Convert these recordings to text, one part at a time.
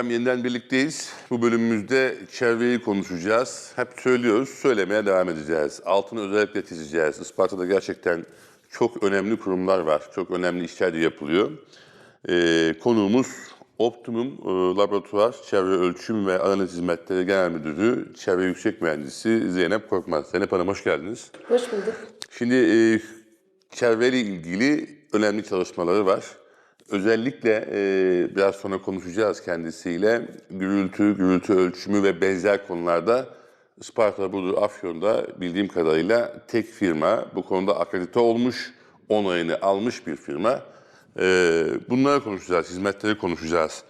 Efendim yeniden birlikteyiz. Bu bölümümüzde çevreyi konuşacağız. Hep söylüyoruz, söylemeye devam edeceğiz. Altını özellikle çizeceğiz. Isparta'da gerçekten çok önemli kurumlar var. Çok önemli işler de yapılıyor. Ee, konuğumuz Optimum e, Laboratuvar Çevre Ölçüm ve Analiz Hizmetleri Genel Müdürü, Çevre Yüksek Mühendisi Zeynep Korkmaz. Zeynep Hanım hoş geldiniz. Hoş bulduk. Şimdi e, çevreyle ilgili önemli çalışmaları var. Özellikle e, biraz sonra konuşacağız kendisiyle. Gürültü, gürültü ölçümü ve benzer konularda Isparta, Burdur, Afyon'da bildiğim kadarıyla tek firma bu konuda akredite olmuş, onayını almış bir firma. E, bunları konuşacağız, hizmetleri konuşacağız.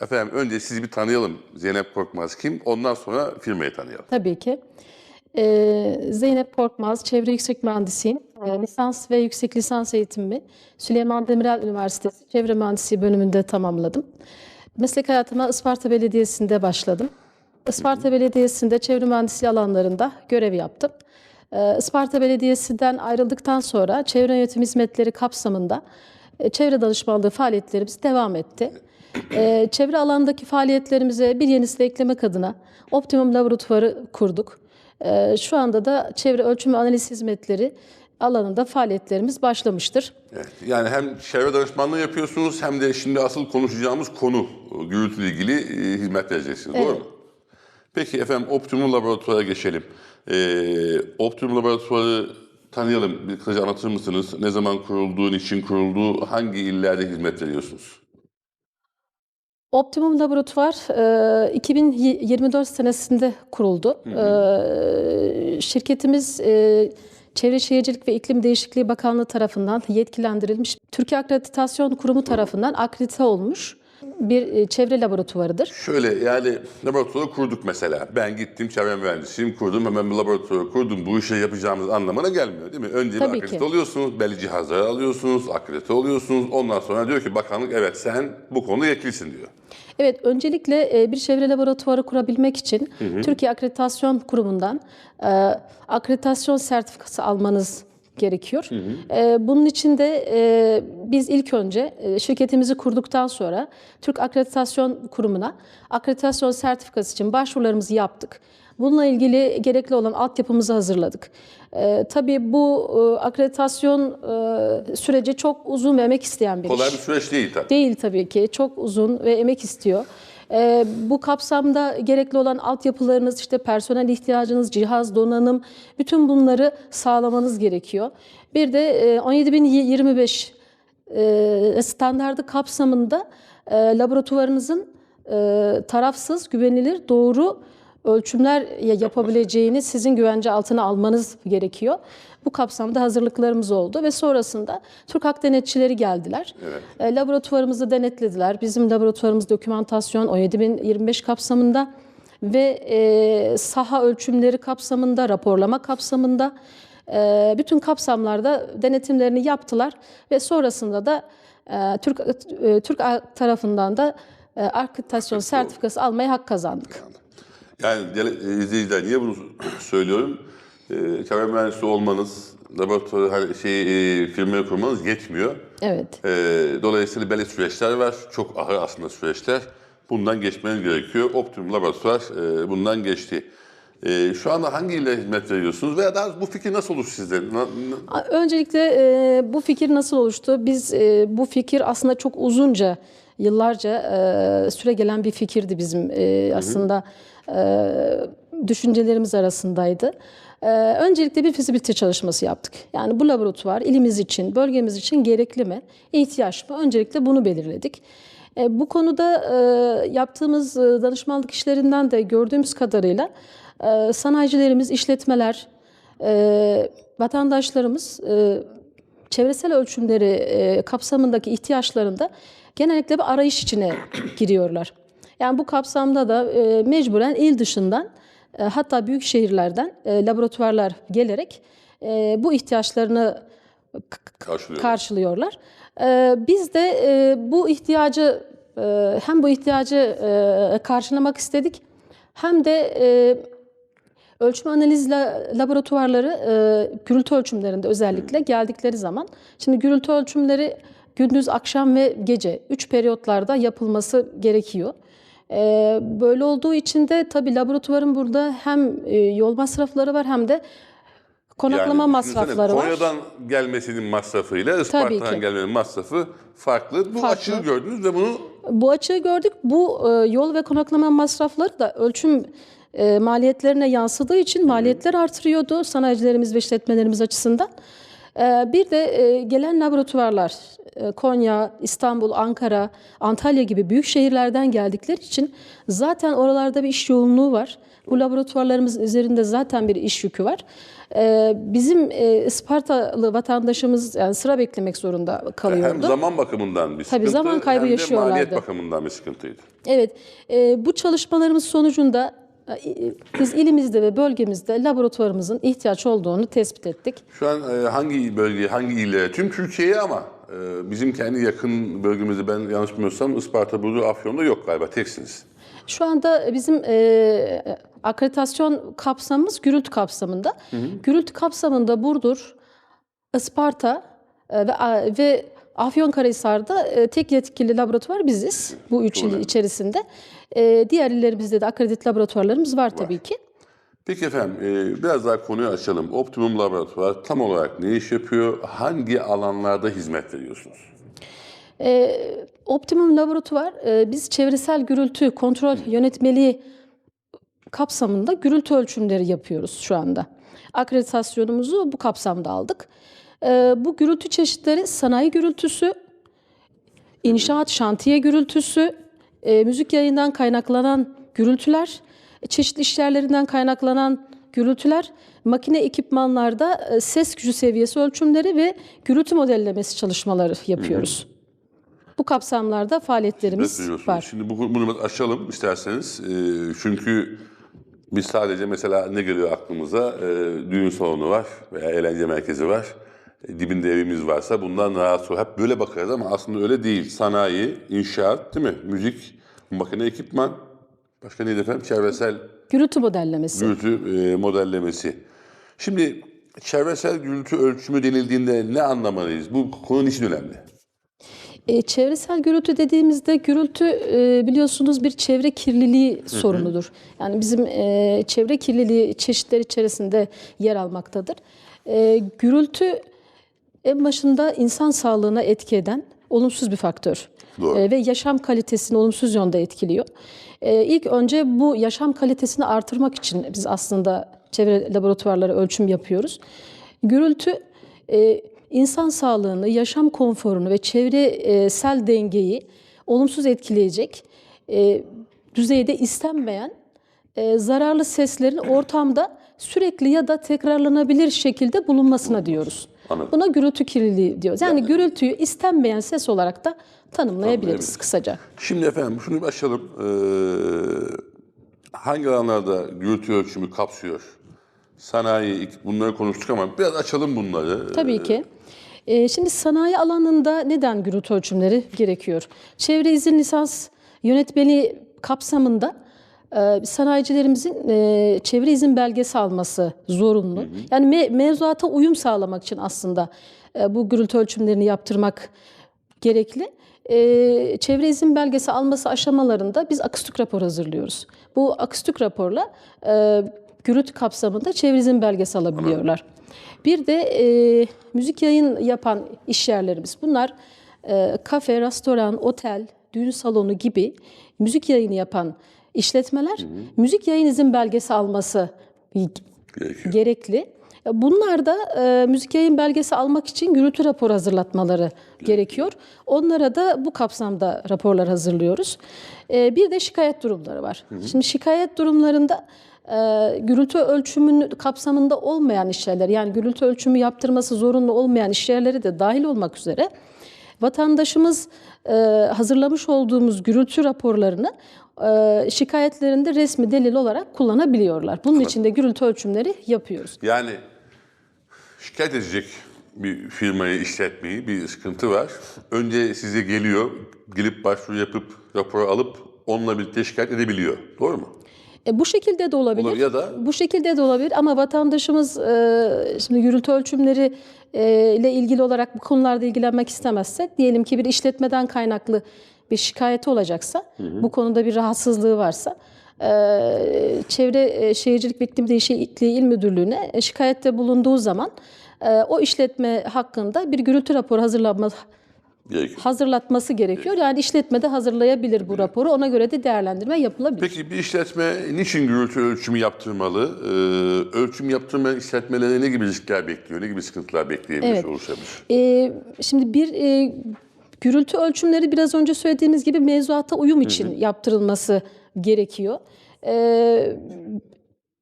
Efendim önce sizi bir tanıyalım. Zeynep Korkmaz kim? Ondan sonra firmayı tanıyalım. Tabii ki. Ee, Zeynep Korkmaz, Çevre Yüksek Mühendisiyim. Ee, lisans ve yüksek lisans eğitimimi Süleyman Demirel Üniversitesi Çevre Mühendisliği bölümünde tamamladım. Meslek hayatıma Isparta Belediyesi'nde başladım. Isparta Belediyesi'nde çevre mühendisliği alanlarında görev yaptım. Ee, Isparta Belediyesi'nden ayrıldıktan sonra çevre yönetim hizmetleri kapsamında e, çevre danışmanlığı faaliyetlerimiz devam etti. Ee, çevre alandaki faaliyetlerimize bir yenisini eklemek adına Optimum Laboratuvarı kurduk. Ee, şu anda da çevre ölçüm ve analiz hizmetleri alanında faaliyetlerimiz başlamıştır. Evet, yani hem çevre danışmanlığı yapıyorsunuz hem de şimdi asıl konuşacağımız konu gürültüyle ilgili e, hizmet vereceksiniz. Doğru Evet. mu? Peki efendim Optimum Laboratuvar'a geçelim. Ee, Optimum Laboratuvar'ı tanıyalım. Bir kısaca anlatır mısınız? Ne zaman kurulduğu, niçin kurulduğu, hangi illerde hizmet veriyorsunuz? Optimum Laboratuvar e, 2024 senesinde kuruldu. E, Şirketimiz e, Çevre Şehircilik ve İklim Değişikliği Bakanlığı tarafından yetkilendirilmiş, Türkiye Akreditasyon Kurumu tarafından akredite olmuş bir e, çevre laboratuvarıdır. Şöyle yani laboratuvarı kurduk mesela. Ben gittim çevre mühendisiyim, kurdum hemen bir laboratuvarı kurdum. Bu işi yapacağımız anlamına gelmiyor değil mi? Önce Tabii bir akredite ki. oluyorsunuz, belli cihazları alıyorsunuz, akredite oluyorsunuz. Ondan sonra diyor ki bakanlık evet sen bu konuda yetkilisin diyor. Evet, öncelikle e, bir çevre laboratuvarı kurabilmek için Türkiye Akreditasyon Kurumu'ndan e, akreditasyon sertifikası almanız gerekiyor. E, Bunun için de biz ilk önce e, şirketimizi kurduktan sonra Türk Akreditasyon Kurumu'na akreditasyon sertifikası için başvurularımızı yaptık. Bununla ilgili gerekli olan altyapımızı hazırladık. Ee, tabii bu e, akreditasyon e, süreci çok uzun ve emek isteyen bir Kolay iş. bir süreç değil tabii. Değil tabii ki. Çok uzun ve emek istiyor. Ee, bu kapsamda gerekli olan altyapılarınız, işte personel ihtiyacınız, cihaz, donanım, bütün bunları sağlamanız gerekiyor. Bir de e, 17025 e, standardı kapsamında e, laboratuvarınızın e, tarafsız, güvenilir, doğru ölçümler yapabileceğini sizin güvence altına almanız gerekiyor. Bu kapsamda hazırlıklarımız oldu ve sonrasında Türk Hak Denetçileri geldiler. E, laboratuvarımızı denetlediler. Bizim laboratuvarımız dokümantasyon 17025 kapsamında ve e, saha ölçümleri kapsamında, raporlama kapsamında e, bütün kapsamlarda denetimlerini yaptılar ve sonrasında da e, Türk e, Türk tarafından da e, akreditasyon sertifikası almaya hak kazandık. Yani izleyiciler niye bunu söylüyorum? Çevre mühendisi olmanız, laboratuvar her şey e, firmayı kurmanız yetmiyor. Evet. E, dolayısıyla belli süreçler var. Çok ağır aslında süreçler. Bundan geçmeniz gerekiyor. Optimum Laboratuvar e, bundan geçti. E, şu anda hangi ile hizmet veriyorsunuz veya daha bu fikir nasıl oluştu sizde? Öncelikle e, bu fikir nasıl oluştu? Biz e, bu fikir aslında çok uzunca, yıllarca e, süre gelen bir fikirdi bizim e, aslında e, düşüncelerimiz arasındaydı. E, öncelikle bir fizibilite çalışması yaptık. Yani bu laboratuvar ilimiz için, bölgemiz için gerekli mi, ihtiyaç mı? Öncelikle bunu belirledik. E, bu konuda e, yaptığımız e, danışmanlık işlerinden de gördüğümüz kadarıyla e, sanayicilerimiz, işletmeler, e, vatandaşlarımız e, çevresel ölçümleri e, kapsamındaki ihtiyaçlarında genellikle bir arayış içine giriyorlar. Yani bu kapsamda da e, mecburen il dışından e, hatta büyük şehirlerden e, laboratuvarlar gelerek e, bu ihtiyaçlarını Karşılıyor. karşılıyorlar. Ee, biz de e, bu ihtiyacı e, hem bu ihtiyacı e, karşılamak istedik hem de e, ölçüm analiz la- laboratuvarları e, gürültü ölçümlerinde özellikle geldikleri zaman şimdi gürültü ölçümleri gündüz, akşam ve gece üç periyotlarda yapılması gerekiyor. Ee, böyle olduğu için de tabii laboratuvarın burada hem e, yol masrafları var hem de konaklama Yani masrafları var. Konya'dan gelmesinin masrafıyla Isparta'dan gelmenin masrafı farklı. Bu Farklı. açığı gördünüz ve bunu Bu açığı gördük. Bu e, yol ve konaklama masrafları da ölçüm e, maliyetlerine yansıdığı için maliyetler artırıyordu sanayicilerimiz ve işletmelerimiz açısından. E, bir de e, gelen laboratuvarlar e, Konya, İstanbul, Ankara, Antalya gibi büyük şehirlerden geldikleri için zaten oralarda bir iş yoğunluğu var. Bu laboratuvarlarımızın üzerinde zaten bir iş yükü var. E, bizim e, Ispartalı vatandaşımız yani sıra beklemek zorunda kalıyordu. hem zaman bakımından bir sıkıntı zaman kaybı hem de yaşıyorlardı. maliyet bakımından bir sıkıntıydı. Evet, e, bu çalışmalarımız sonucunda biz ilimizde ve bölgemizde laboratuvarımızın ihtiyaç olduğunu tespit ettik. Şu an e, hangi bölge, hangi illere? Tüm Türkiye'ye ama e, bizim kendi yakın bölgemizde ben yanlış bilmiyorsam Isparta, Burdur, Afyon'da yok galiba. Teksiniz. Şu anda bizim e, akreditasyon kapsamımız gürültü kapsamında. Gürültü kapsamında Burdur, Isparta e, ve ve Afyonkarahisar'da e, tek yetkili laboratuvar biziz bu üç il içerisinde. E, diğer illerimizde de akreditle laboratuvarlarımız var tabii ki. Peki efendim e, biraz daha konuyu açalım. Optimum Laboratuvar tam olarak ne iş yapıyor? Hangi alanlarda hizmet veriyorsunuz? Optimum Laboratuvar e, biz çevresel gürültü kontrol yönetmeliği kapsamında gürültü ölçümleri yapıyoruz şu anda. Akreditasyonumuzu bu kapsamda aldık. E, Bu gürültü çeşitleri sanayi gürültüsü, inşaat şantiye gürültüsü, e, müzik yayından kaynaklanan gürültüler, çeşitli işyerlerinden kaynaklanan gürültüler, makine ekipmanlarda e, ses gücü seviyesi ölçümleri ve gürültü modellemesi çalışmaları yapıyoruz. Bu kapsamlarda faaliyetlerimiz Biliyorsunuz. var. Şimdi bu, bunu biraz açalım isterseniz. E, çünkü biz sadece mesela ne geliyor aklımıza? E, düğün salonu var veya eğlence merkezi var. E, dibinde evimiz varsa bundan rahatsız ol. Hep böyle bakarız ama aslında öyle değil. Sanayi, inşaat değil mi? Müzik, makine ekipman. Başka neydi efendim? Çevresel Gürültü modellemesi. gürültü e, modellemesi. Şimdi çevresel gürültü ölçümü denildiğinde ne anlamalıyız? Bu konu için önemli. E, çevresel gürültü dediğimizde gürültü e, biliyorsunuz bir çevre kirliliği sorunudur. Yani bizim e, çevre kirliliği çeşitler içerisinde yer almaktadır. E, gürültü en başında insan sağlığına etki eden olumsuz bir faktör. Doğru. E, ve yaşam kalitesini olumsuz yönde etkiliyor. E, ilk önce bu yaşam kalitesini artırmak için biz aslında çevre laboratuvarları ölçüm yapıyoruz. Gürültü e, insan sağlığını, yaşam konforunu ve çevresel dengeyi olumsuz etkileyecek e, düzeyde istenmeyen e, zararlı seslerin ortamda sürekli ya da tekrarlanabilir şekilde bulunmasına diyoruz. Anladım. Buna gürültü kirliliği diyoruz. Yani gürültüyü istenmeyen ses olarak da tanımlayabiliriz kısaca. Şimdi efendim şunu bir açalım. Ee, hangi alanlarda gürültü ölçümü kapsıyor? Sanayi, bunları konuştuk ama biraz açalım bunları. Tabii ki. Ee, şimdi sanayi alanında neden gürültü ölçümleri gerekiyor? Çevre izin lisans yönetmeliği kapsamında sanayicilerimizin e, çevre izin belgesi alması zorunlu. Yani me- mevzuata uyum sağlamak için aslında e, bu gürültü ölçümlerini yaptırmak gerekli. E, çevre izin belgesi alması aşamalarında biz akustik rapor hazırlıyoruz. Bu akustik raporla e, gürültü kapsamında çevre izin belgesi alabiliyorlar. Bir de e, müzik yayın yapan işyerlerimiz. Bunlar e, kafe, restoran, otel, düğün salonu gibi müzik yayını yapan işletmeler müzik yayın izin belgesi alması Gerekiyor. gerekli. Bunlar da e, müzik yayın belgesi almak için gürültü raporu hazırlatmaları gerekiyor. Onlara da bu kapsamda raporlar hazırlıyoruz. E, bir de şikayet durumları var. Şimdi şikayet durumlarında e, gürültü ölçümünün kapsamında olmayan işyerler yani gürültü ölçümü yaptırması zorunlu olmayan işyerleri de dahil olmak üzere vatandaşımız e, hazırlamış olduğumuz gürültü raporlarını e, şikayetlerinde resmi delil olarak kullanabiliyorlar. Bunun için de gürültü ölçümleri yapıyoruz. Yani şikayet edecek bir firmayı, işletmeyi bir sıkıntı var. Önce size geliyor, gelip başvuru yapıp rapor alıp onunla birlikte şikayet edebiliyor. Doğru mu? E, bu şekilde de olabilir. Olabilir ya da- bu şekilde de olabilir ama vatandaşımız e, şimdi gürültü ölçümleri e, ile ilgili olarak bu konularda ilgilenmek istemezse diyelim ki bir işletmeden kaynaklı bir şikayeti olacaksa bu konuda bir rahatsızlığı varsa e, Çevre e, Şehircilik ve İklim Değişikliği İl Müdürlüğü'ne şikayette bulunduğu zaman e, o işletme hakkında bir gürültü raporu hazırlanma Gerekiyor. hazırlatması gerekiyor. Yani işletme de hazırlayabilir bu raporu. Ona göre de değerlendirme yapılabilir. Peki bir işletme niçin gürültü ölçümü yaptırmalı? Ee, ölçüm yaptırmayan işletmelere ne gibi riskler bekliyor? Ne gibi sıkıntılar bekleyebilir, Evet. oluşabilir? Ee, şimdi bir e, gürültü ölçümleri biraz önce söylediğimiz gibi mevzuata uyum için yaptırılması gerekiyor. Ee,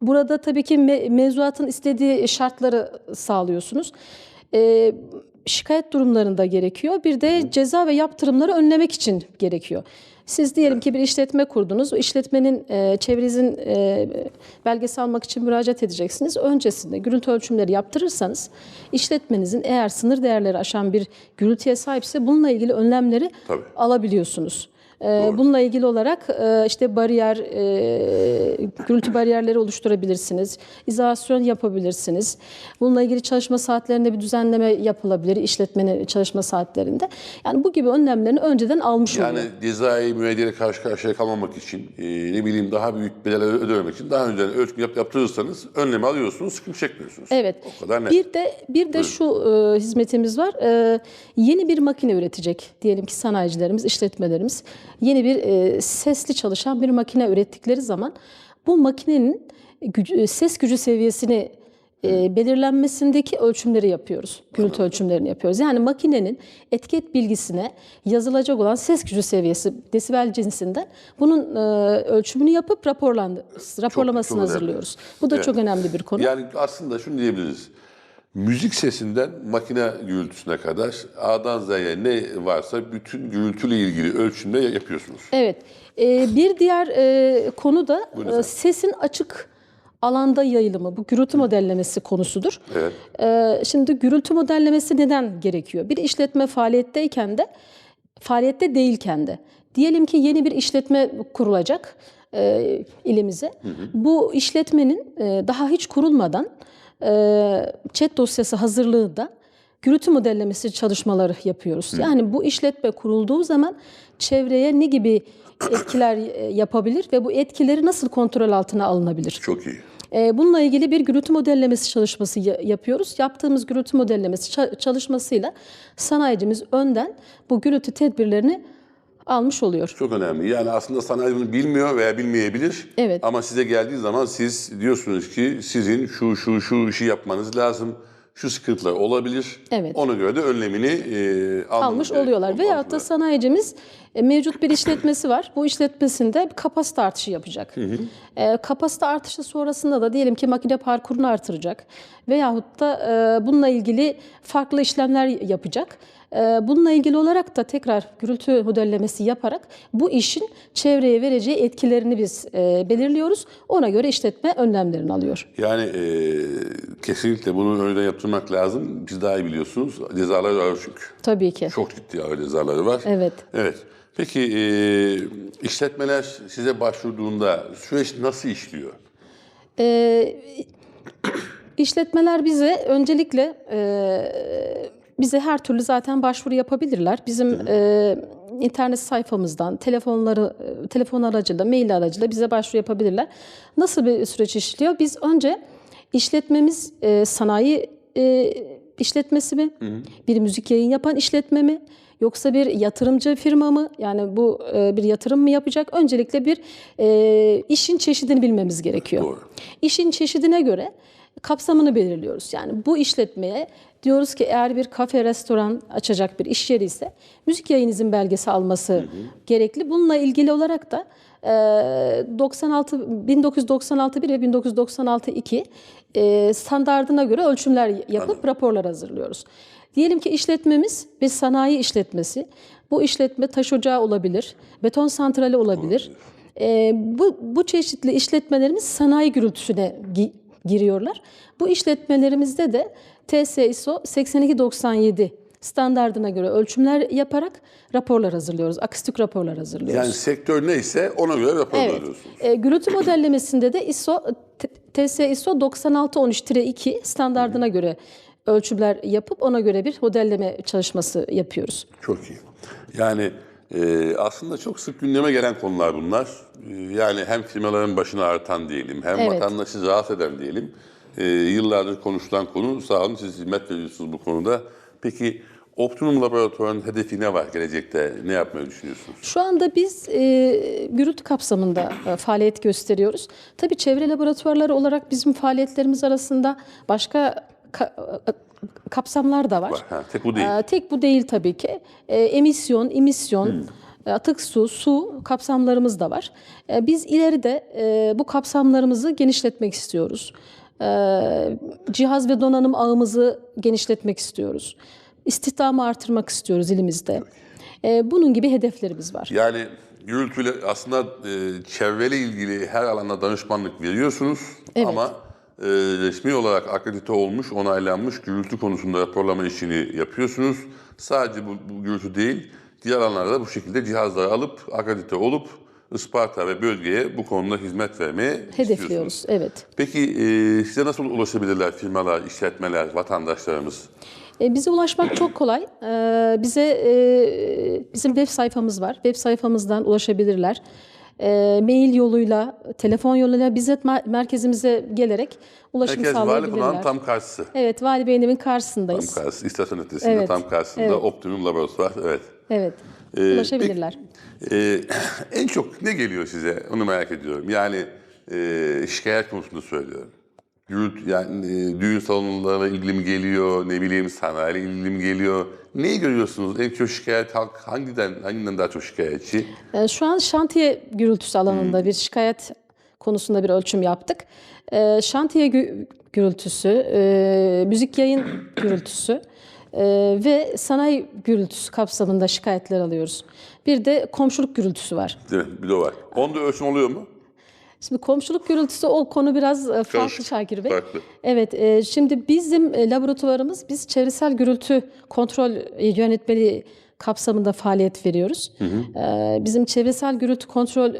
burada tabii ki me- mevzuatın istediği şartları sağlıyorsunuz. Ee, şikayet durumlarında gerekiyor. Bir de ceza ve yaptırımları önlemek için gerekiyor. Siz diyelim ki bir işletme kurdunuz. O işletmenin e, çevrenizin e, belgesi almak için müracaat edeceksiniz. Öncesinde gürültü ölçümleri yaptırırsanız işletmenizin eğer sınır değerleri aşan bir gürültüye sahipse bununla ilgili önlemleri Tabii. alabiliyorsunuz. Ee, Bununla ilgili olarak e, işte bariyer, e, gürültü bariyerleri oluşturabilirsiniz, izolasyon yapabilirsiniz. Bununla ilgili çalışma saatlerinde bir düzenleme yapılabilir işletmenin çalışma saatlerinde. Yani bu gibi önlemlerini önceden almış Yani oluyor. cezai müeyyideye karşı karşıya kalmamak için, e, ne bileyim daha büyük bedeller ödememek için daha önceden ölçüm yap, yaptırırsanız önlemi alıyorsunuz, sıkıntı çekmiyorsunuz. Evet. O kadar net. Bir de bir de şu e, hizmetimiz var. E, yeni bir makine üretecek diyelim ki sanayicilerimiz, işletmelerimiz yeni bir e, sesli çalışan bir makine ürettikleri zaman bu makinenin gücü- e, ses gücü seviyesini e, belirlenmesindeki ölçümleri yapıyoruz. Gürültü ölçümlerini yapıyoruz. Yani makinenin etiket bilgisine yazılacak olan ses gücü seviyesi desibel cinsinden bunun e, ölçümünü yapıp raporlandı, raporlamasını çok önemli. hazırlıyoruz. Bu da Evet. çok önemli bir konu. Yani aslında şunu diyebiliriz. Müzik sesinden makine gürültüsüne kadar A'dan Z'ye ne varsa bütün gürültüyle ilgili ölçümde yapıyorsunuz. Evet. Ee, bir diğer e, konu da e, sesin açık alanda yayılımı. Bu gürültü modellemesi konusudur. Evet. Ee, şimdi gürültü modellemesi neden gerekiyor? Bir işletme faaliyetteyken de, faaliyette değilken de. Diyelim ki yeni bir işletme kurulacak e, ilimize. Bu işletmenin e, daha hiç kurulmadan chat dosyası hazırlığında gürültü modellemesi çalışmaları yapıyoruz. Yani bu işletme kurulduğu zaman çevreye ne gibi etkiler e, yapabilir ve bu etkileri nasıl kontrol altına alınabilir? Çok iyi. Ee, Bununla ilgili bir gürültü modellemesi çalışması ya- yapıyoruz. Yaptığımız gürültü modellemesi ça- çalışmasıyla sanayicimiz önden bu gürültü tedbirlerini almış oluyor. Çok önemli. Yani aslında sanayi bunu bilmiyor veya bilmeyebilir. Evet. Ama size geldiği zaman siz diyorsunuz ki sizin şu şu şu işi yapmanız lazım. Şu sıkıntılar olabilir. Evet. Ona göre de önlemini e, almış gerek- oluyorlar. Veyahut da sanayicimiz e, mevcut bir işletmesi var. Bu işletmesinde bir kapasite artışı yapacak. E, kapasite artışı sonrasında da diyelim ki makine parkurunu artıracak. Veyahut da e, bununla ilgili farklı işlemler yapacak. E, bununla ilgili olarak da tekrar gürültü modellemesi yaparak bu işin çevreye vereceği etkilerini biz e, belirliyoruz. Ona göre işletme önlemlerini alıyor. Yani e, kesinlikle bunu öyle yaptırmak lazım. Siz daha iyi biliyorsunuz. Cezalar var çünkü. Tabii ki. Çok ciddi ağır cezaları var. Evet. Evet. Peki e, işletmeler size başvurduğunda süreç nasıl işliyor? Ee, işletmeler bize öncelikle e, bize her türlü zaten başvuru yapabilirler. Bizim e, internet sayfamızdan, telefonları, e, telefon aracıyla, mail aracıyla bize başvuru yapabilirler. Nasıl bir süreç işliyor? Biz önce işletmemiz e, sanayi e, işletmesi mi? Bir müzik yayın yapan işletme mi? Yoksa bir yatırımcı firma mı? Yani bu e, bir yatırım mı yapacak? Öncelikle bir e, işin çeşidini bilmemiz gerekiyor. Doğru. İşin çeşidine göre kapsamını belirliyoruz. Yani bu işletmeye diyoruz ki eğer bir kafe, restoran açacak bir iş yeri ise müzik yayın izin belgesi alması gerekli. Bununla ilgili olarak da e, 96 1996 1 ve 1996 2 e, standardına göre ölçümler yapıp raporlar hazırlıyoruz. Diyelim ki işletmemiz bir sanayi işletmesi. Bu işletme taş ocağı olabilir, beton santrali olabilir. E, bu, bu çeşitli işletmelerimiz sanayi gürültüsüne gi- giriyorlar. Bu işletmelerimizde de TS ISO 8297 standardına göre ölçümler yaparak raporlar hazırlıyoruz. Akustik raporlar hazırlıyoruz. Yani sektör neyse ona göre rapor Evet. alıyorsunuz. E, gürültü modellemesinde de ISO TS ISO 9613-2 standardına göre ölçümler yapıp ona göre bir modelleme çalışması yapıyoruz. Çok iyi. Yani e, aslında çok sık gündeme gelen konular bunlar. E, yani hem firmaların başına artan diyelim, hem Evet. vatandaşı rahatsız eden diyelim. E, yıllardır konuşulan konu. Sağ olun siz hizmet veriyorsunuz bu konuda. Peki Optimum Laboratuvar'ın hedefi ne var gelecekte? Ne yapmayı düşünüyorsunuz? Şu anda biz e, gürültü kapsamında e, faaliyet gösteriyoruz. Tabii çevre laboratuvarları olarak bizim faaliyetlerimiz arasında başka ka- e, kapsamlar da var. Var, ha, tek bu değil. Ee, tek bu değil tabii ki. Ee, emisyon, imisyon, e, atık su, su kapsamlarımız da var. Biz ileride e, bu kapsamlarımızı genişletmek istiyoruz. Ee, cihaz ve donanım ağımızı genişletmek istiyoruz. İstihdamı artırmak istiyoruz ilimizde. Ee, bunun gibi hedeflerimiz var. Yani gürültüyle aslında e, çevreyle ilgili her alanda danışmanlık veriyorsunuz Evet. ama e, resmi olarak akredite olmuş, onaylanmış gürültü konusunda raporlama işini yapıyorsunuz. Sadece bu, bu gürültü değil, diğer alanlarda da bu şekilde cihazları alıp akredite olup Isparta ve bölgeye bu konuda hizmet vermeye. Hedefliyoruz. Evet. Peki e, size nasıl ulaşabilirler firmalar, işletmeler, vatandaşlarımız? E, bize ulaşmak çok kolay. E, bize e, bizim web sayfamız var. Web sayfamızdan ulaşabilirler. E, mail yoluyla, telefon yoluyla bizzat mer- merkezimize gelerek ulaşım Merkez Vali sağlayabilirler. Konağı'nın tam karşısı. Evet, Vali Bey'in evin Tam karşısındayız. karşısı, istasyon ötesinde Evet, tam karşısında evet. Optimum Laboratuvar. Evet. Evet, Ee, ulaşabilirler. Ee, en çok ne geliyor size? Onu merak ediyorum. Yani e, şikayet konusunda söylüyorum. Gürültü, yani e, düğün salonlarına ilgili mi geliyor, ne bileyim sanayiyle ilgili mi geliyor? Neyi görüyorsunuz? En çok şikayet halk hangiden, hanginden daha çok şikayetçi? E, Şu an şantiye gürültüsü alanında bir şikayet konusunda bir ölçüm yaptık. E, Şantiye gü- gürültüsü, e, müzik yayın gürültüsü e, ve sanayi gürültüsü kapsamında şikayetler alıyoruz. Bir de komşuluk gürültüsü var. Bir de var. Onda ölçüm oluyor mu? Şimdi komşuluk gürültüsü o konu biraz e, farklı Karışık, Şakir Bey. farklı. Evet, e, şimdi bizim e, laboratuvarımız biz çevresel gürültü kontrol e, yönetmeliği kapsamında faaliyet veriyoruz. E, bizim çevresel gürültü kontrol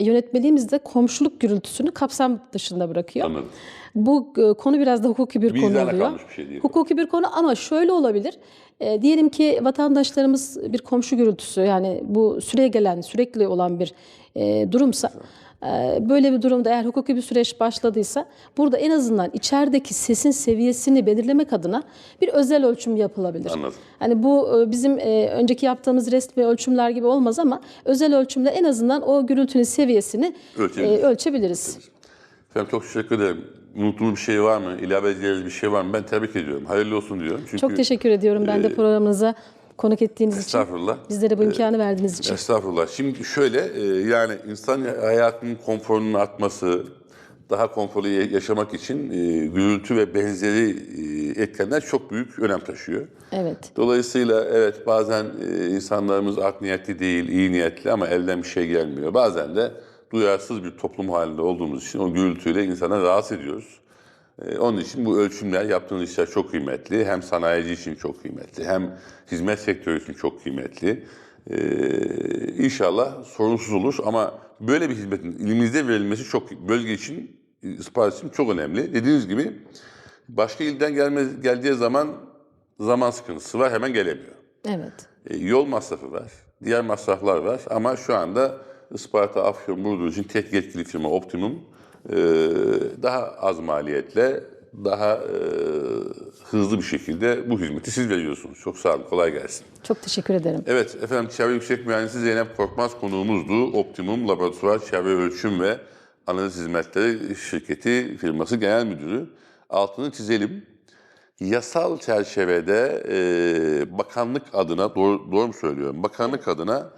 yönetmeliğimiz de komşuluk gürültüsünü kapsam dışında bırakıyor. Anladım. Bu e, konu biraz da hukuki bir konu Vicdana oluyor. bir şey değil. Hukuki bir konu ama şöyle olabilir. E, diyelim ki vatandaşlarımız bir komşu gürültüsü yani bu süreye gelen sürekli olan bir e, durumsa e, böyle bir durumda eğer hukuki bir süreç başladıysa burada en azından içerideki sesin seviyesini belirlemek adına bir özel ölçüm yapılabilir. Anladım. Hani bu e, bizim e, önceki yaptığımız resmi ölçümler gibi olmaz ama özel ölçümle en azından o gürültünün seviyesini e, Ölçebiliriz. ölçebiliriz. Efendim çok teşekkür ederim. Unuttuğum bir şey var mı? İlave edeceğiniz bir şey var mı? Ben tebrik ediyorum. Hayırlı olsun diyorum. Çünkü Çok teşekkür ediyorum ben de programınıza konuk ettiğiniz için. Estağfurullah. Bizlere bu imkanı verdiğiniz için. Estağfurullah. Şimdi şöyle e, yani insan hayatının konforunun artması, daha konforlu ya- yaşamak için e, gürültü ve benzeri e, etkenler çok büyük önem taşıyor. Evet. Dolayısıyla evet bazen e, insanlarımız art niyetli değil, iyi niyetli ama elden bir şey gelmiyor. Bazen de duyarsız bir toplum halinde olduğumuz için o gürültüyle insana rahatsız ediyoruz. E, Onun için bu ölçümler, yaptığınız işler çok kıymetli. Hem sanayici için çok kıymetli, hem hizmet sektörü için çok kıymetli. E, inşallah sorunsuz olur ama böyle bir hizmetin ilimizde verilmesi çok, bölge için, Isparta için çok önemli. Dediğiniz gibi başka ilden gelme, geldiği zaman zaman sıkıntısı var, hemen gelemiyor. Evet. E, yol masrafı var, diğer masraflar var ama şu anda Isparta, Afyon, Burdur için tek yetkili firma Optimum e, daha az maliyetle, daha e, hızlı bir şekilde bu hizmeti siz veriyorsunuz. Çok sağ olun, kolay gelsin. Çok teşekkür ederim. Evet efendim Çevre Yüksek Mühendisi Zeynep Korkmaz konuğumuzdu. Optimum Laboratuvar Çevre Ölçüm ve Analiz Hizmetleri Şirketi firması genel müdürü. Altını çizelim. Yasal çerçevede e, bakanlık adına, doğru, doğru mu söylüyorum? Bakanlık adına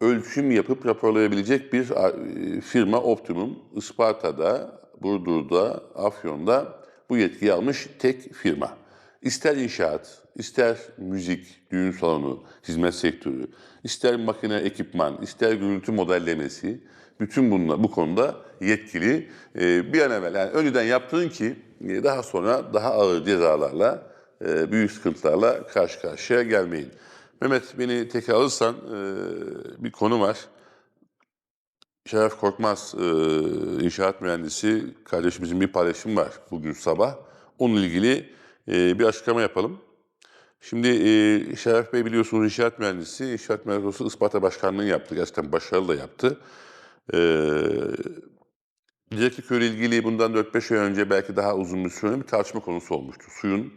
ölçüm yapıp raporlayabilecek bir e, firma Optimum. Isparta'da, Burdur'da, Afyon'da bu yetkiyi almış tek firma. İster inşaat, ister müzik, düğün salonu, hizmet sektörü, ister makine ekipman, ister gürültü modellemesi, bütün bunlar bu konuda yetkili. Ee, bir an evvel yani önceden yaptığın ki e, daha sonra daha ağır cezalarla e, büyük sıkıntılarla karşı karşıya gelmeyin. Mehmet beni tekrar alırsan e, bir konu var. Şeref Korkmaz e, inşaat mühendisi kardeşimizin bir paylaşımı var bugün sabah. Onunla ilgili e, bir açıklama yapalım. Şimdi e, Şeref Bey biliyorsunuz inşaat mühendisi. İnşaat mühendisi Isparta Başkanlığı yaptı. Gerçekten başarılı da yaptı. E, Direkli Köy ile ilgili bundan 4-5 ay önce belki daha uzun bir süre bir tartışma konusu olmuştu. Suyun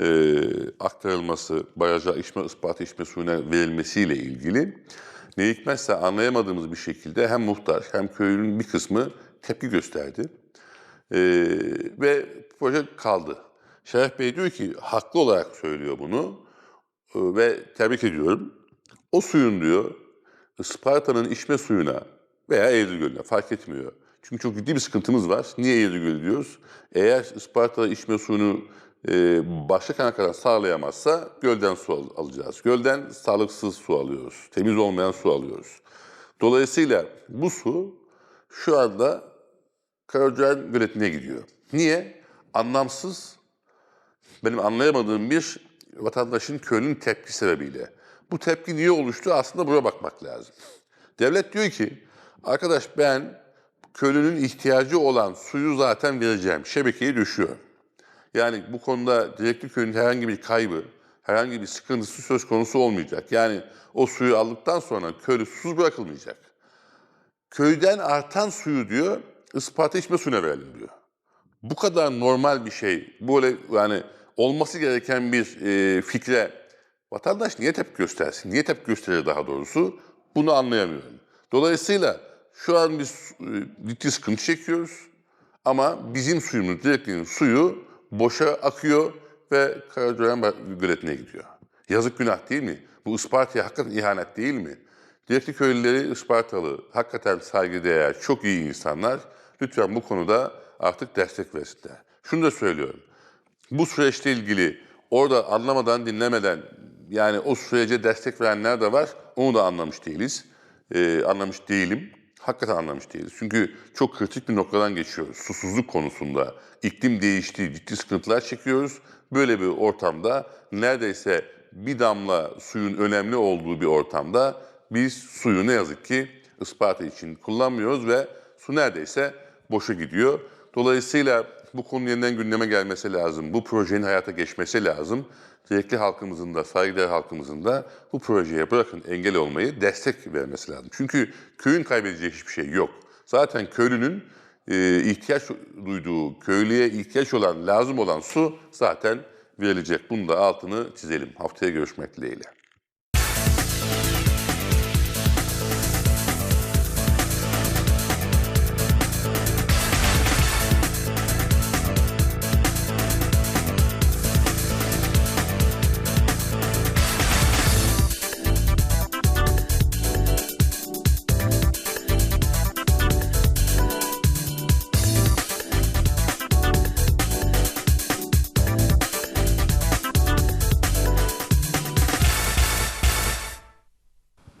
e, aktarılması, baraja içme, Isparta içme suyuna verilmesiyle ilgili. Ne hikmetse anlayamadığımız bir şekilde hem muhtar hem köylünün bir kısmı tepki gösterdi. E, ve proje kaldı. Şeref Bey diyor ki haklı olarak söylüyor bunu e, ve tebrik ediyorum. O suyun diyor Isparta'nın içme suyuna veya Eylül Gölü'ne fark etmiyor. Çünkü çok ciddi bir sıkıntımız var. Niye Eylül Gölü diyoruz? Eğer Isparta içme suyunu başka kaynaklardan sağlayamazsa gölden su al- alacağız. Gölden sağlıksız su alıyoruz. Temiz olmayan su alıyoruz. Dolayısıyla bu su şu anda Karacaoğlan Göleti'ne gidiyor. Niye? Anlamsız, benim anlayamadığım bir vatandaşın köylünün tepki sebebiyle. Bu tepki niye oluştu? Aslında buraya bakmak lazım. Devlet diyor ki, arkadaş ben köylünün ihtiyacı olan suyu zaten vereceğim. Şebekeyi düşüyor. Yani bu konuda direktli köyün herhangi bir kaybı, herhangi bir sıkıntısı söz konusu olmayacak. Yani o suyu aldıktan sonra köylü susuz bırakılmayacak. Köyden artan suyu diyor, Isparta içme suyuna verelim diyor. Bu kadar normal bir şey, böyle yani olması gereken bir e, fikre vatandaş niye tepki göstersin? Niye tepki gösterir daha doğrusu? Bunu anlayamıyorum. Dolayısıyla şu an biz e, ciddi sıkıntı çekiyoruz. Ama bizim suyumuz, direkliğin suyu boşa akıyor ve Karacaoğlan göletine gidiyor. Yazık günah değil mi? Bu Isparta'ya hakikaten ihanet değil mi? Direkli köylüleri Ispartalı, hakikaten saygıdeğer, çok iyi insanlar. Lütfen bu konuda artık destek versinler. Şunu da söylüyorum. Bu süreçle ilgili orada anlamadan, dinlemeden yani o sürece destek verenler de var. Onu da anlamış değiliz. Ee, anlamış değilim. Hakikaten anlamış değiliz. Çünkü çok kritik bir noktadan geçiyoruz. Susuzluk konusunda. iklim değişti, ciddi sıkıntılar çekiyoruz. Böyle bir ortamda neredeyse bir damla suyun önemli olduğu bir ortamda biz suyu ne yazık ki Isparta için kullanmıyoruz ve su neredeyse boşa gidiyor. Dolayısıyla bu konu yeniden gündeme gelmesi lazım. Bu projenin hayata geçmesi lazım. Gerekli halkımızın da, saygıdeğer halkımızın da bu projeye bırakın engel olmayı destek vermesi lazım. Çünkü köyün kaybedeceği hiçbir şey yok. Zaten köylünün e, ihtiyaç duyduğu, köylüye ihtiyaç olan, lazım olan su zaten verilecek. Bunu da altını çizelim. Haftaya görüşmek dileğiyle.